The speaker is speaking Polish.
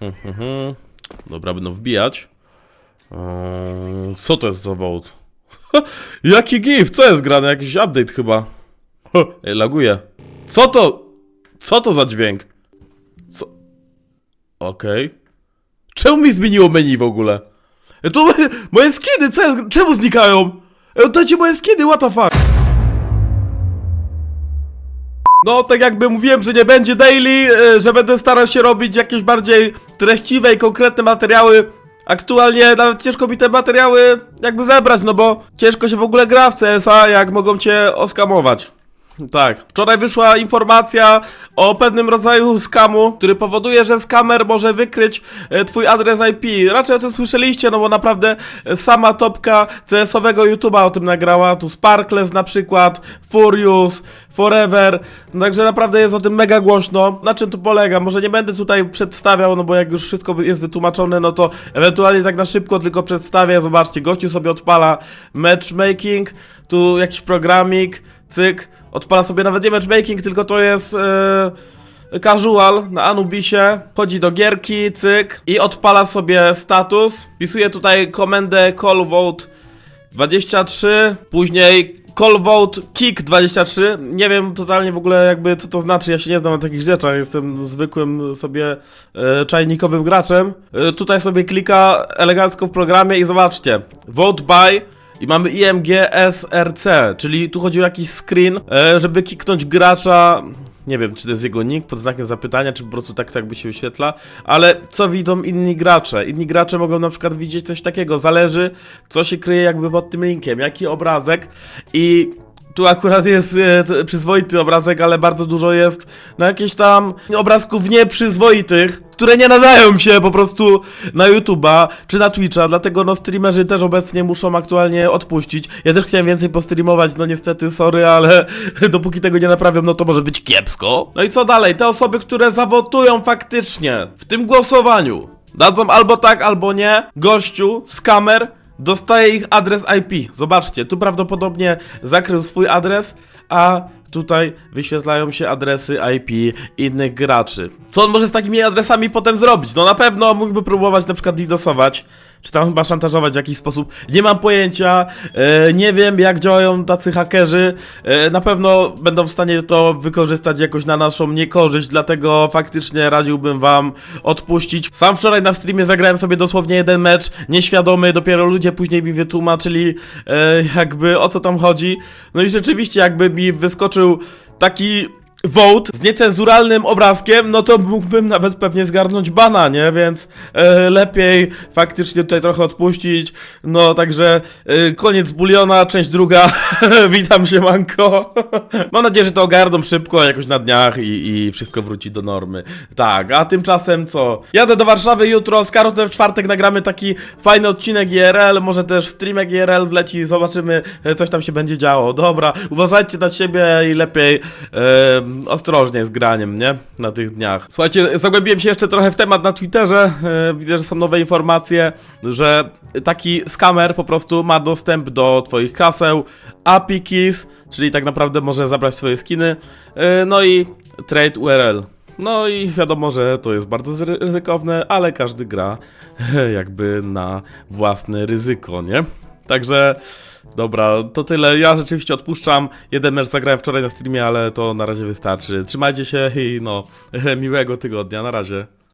Mhm. Dobra, będą wbijać. Eee, co to jest za wołt? Jaki gif? Co jest grane? Jakiś update chyba. Ej, laguje. Co to? Co to za dźwięk? Co? Okej. Czemu mi zmieniło menu w ogóle? Ej, to moje skiny, co jest? Czemu znikają? Ej, oddajcie moje skiny, what the fuck? No, tak jakby mówiłem, że nie będzie daily, e, że będę starał się robić jakieś bardziej treściwe i konkretne materiały. Aktualnie nawet ciężko mi te materiały jakby zebrać, no bo ciężko się w ogóle gra w CSA, jak mogą cię oskamować. Tak. Wczoraj wyszła informacja o pewnym rodzaju skamu, który powoduje, że skamer może wykryć e, twój adres IP. Raczej o tym słyszeliście, no bo naprawdę e, sama topka CS-owego YouTube'a o tym nagrała. Tu Sparkles na przykład, Furious, Forever. Także naprawdę jest o tym mega głośno. Na czym to polega? Może nie będę tutaj przedstawiał, no bo jak już wszystko jest wytłumaczone, no to ewentualnie tak na szybko tylko przedstawię. Zobaczcie, gościu sobie odpala matchmaking, tu jakiś programik, cyk, odpala sobie nawet nie matchmaking, tylko to jest e, casual na Anubisie, chodzi do gierki, cyk. I odpala sobie status, wpisuje tutaj komendę call vote 23, później call vote kick 23, nie wiem totalnie w ogóle jakby co to znaczy, ja się nie znam na takich rzeczach, jestem zwykłym sobie e, czajnikowym graczem. E, tutaj sobie klika elegancko w programie i zobaczcie, vote by i mamy IMG SRC, czyli tu chodzi o jakiś screen, e, żeby kiknąć gracza. Nie wiem, czy to jest jego nick pod znakiem zapytania, czy po prostu tak, tak by się wyświetla, ale co widzą inni gracze? Inni gracze mogą na przykład widzieć coś takiego, zależy co się kryje jakby pod tym linkiem, jaki obrazek i tu akurat jest e, przyzwoity obrazek, ale bardzo dużo jest na jakieś tam obrazków nieprzyzwoitych, które nie nadają się po prostu na YouTube'a czy na Twitcha, dlatego no streamerzy też obecnie muszą aktualnie odpuścić. Ja też chciałem więcej postreamować, no niestety, sorry, ale dopóki tego nie naprawią, no to może być kiepsko. No i co dalej? Te osoby, które zawotują faktycznie w tym głosowaniu, dadzą albo tak, albo nie, gościu z kamer Dostaje ich adres IP. Zobaczcie, tu prawdopodobnie zakrył swój adres, a tutaj wyświetlają się adresy IP innych graczy. Co on może z takimi adresami potem zrobić? No na pewno mógłby próbować na przykład DDoSować, czy tam chyba szantażować w jakiś sposób. Nie mam pojęcia, e, nie wiem jak działają tacy hakerzy. E, na pewno będą w stanie to wykorzystać jakoś na naszą niekorzyść, dlatego faktycznie radziłbym wam odpuścić. Sam wczoraj na streamie zagrałem sobie dosłownie jeden mecz, nieświadomy, dopiero ludzie później mi wytłumaczyli e, jakby o co tam chodzi. No i rzeczywiście jakby mi wyskoczył taki vote z niecenzuralnym obrazkiem, no to mógłbym nawet pewnie zgarnąć bana, nie? Więc e, lepiej faktycznie tutaj trochę odpuścić. No także e, koniec buliona, część druga. Witam się, Manko. Mam nadzieję, że to ogarną szybko, jakoś na dniach i, i wszystko wróci do normy. Tak, a tymczasem co? Jadę do Warszawy jutro, z Karotem w czwartek nagramy taki fajny odcinek IRL, może też streamek IRL wleci, zobaczymy, e, coś tam się będzie działo. Dobra, uważajcie na siebie i lepiej e, ostrożnie z graniem, nie? Na tych dniach. Słuchajcie, zagłębiłem się jeszcze trochę w temat na Twitterze. E, widzę, że są nowe informacje, że taki skamer po prostu ma dostęp do twoich kaseł, API keys, czyli tak naprawdę może zabrać twoje skiny, e, no i trade URL. No i wiadomo, że to jest bardzo ryzykowne, ale każdy gra jakby na własne ryzyko, nie? Także dobra, to tyle. Ja rzeczywiście odpuszczam. Jeden mecz zagrałem wczoraj na streamie, ale to na razie wystarczy. Trzymajcie się i no, miłego tygodnia. Na razie.